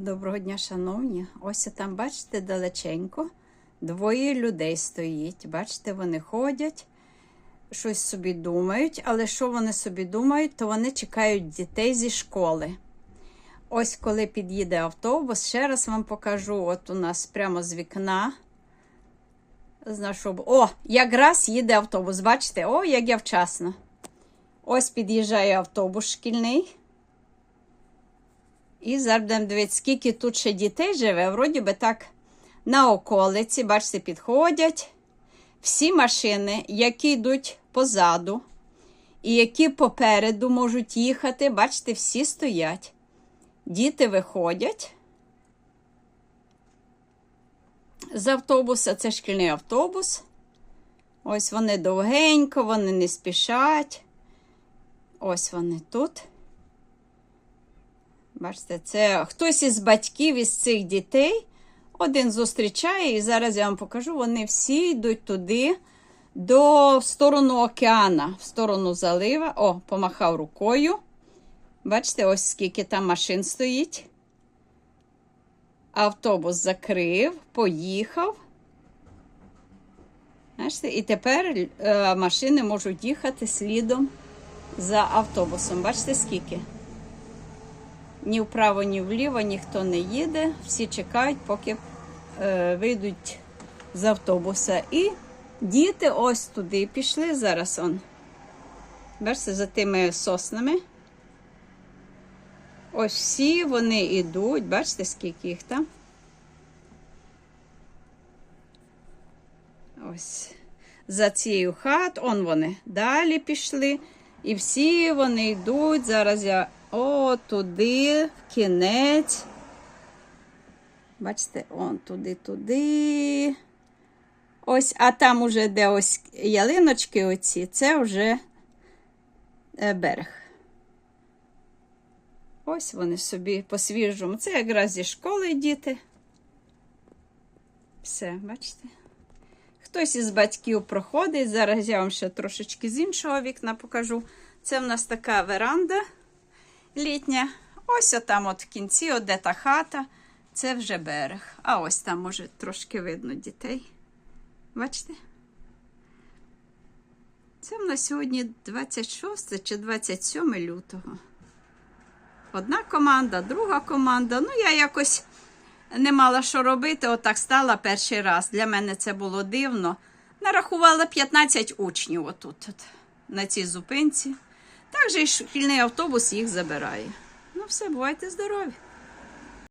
Доброго дня, шановні. Ось там, бачите, далеченько. Двоє людей стоїть. Бачите, вони ходять, щось собі думають, але що вони собі думають, то вони чекають дітей зі школи. Ось коли під'їде автобус, ще раз вам покажу. От у нас прямо з вікна. З. О, якраз їде автобус. Бачите? О, як я вчасно. Ось під'їжджає автобус шкільний. І зараз дивитися, скільки тут ще дітей живе. Вроді би так на околиці, бачите, підходять. Всі машини, які йдуть позаду і які попереду можуть їхати, бачите, всі стоять. Діти виходять з автобуса, це шкільний автобус. Ось вони довгенько, вони не спішать. Ось вони тут. Бачите, це хтось із батьків із цих дітей один зустрічає, і зараз я вам покажу, вони всі йдуть туди, до в сторону океана, в сторону залива. О, помахав рукою. Бачите, ось скільки там машин стоїть. Автобус закрив, поїхав. Бачите, і тепер е, машини можуть їхати слідом за автобусом. Бачите, скільки? Ні вправо, ні вліво ніхто не їде. Всі чекають, поки е, вийдуть з автобуса. І діти ось туди пішли. Зараз он. Бачите, за тими соснами. Ось всі вони йдуть. Бачите, скільки їх там. Ось. За цією хат, он вони далі пішли. І всі вони йдуть. Зараз я о, туди, в кінець. Бачите, он туди, туди. Ось, а там уже де ось ялиночки оці, це вже е, берег. Ось вони собі по-свіжому. Це якраз зі школи діти. Все, бачите? Хтось із батьків проходить. Зараз я вам ще трошечки з іншого вікна покажу. Це в нас така веранда літня. Ось отам от в кінці, от де та хата, це вже берег. А ось там, може, трошки видно дітей. Бачите? Це в нас сьогодні 26 чи 27 лютого. Одна команда, друга команда. Ну, я якось не мала що робити, отак стала перший раз. Для мене це було дивно. Нарахувала 15 учнів отут, от, на цій зупинці. Також і шкільний автобус їх забирає. Ну, все, бувайте здорові!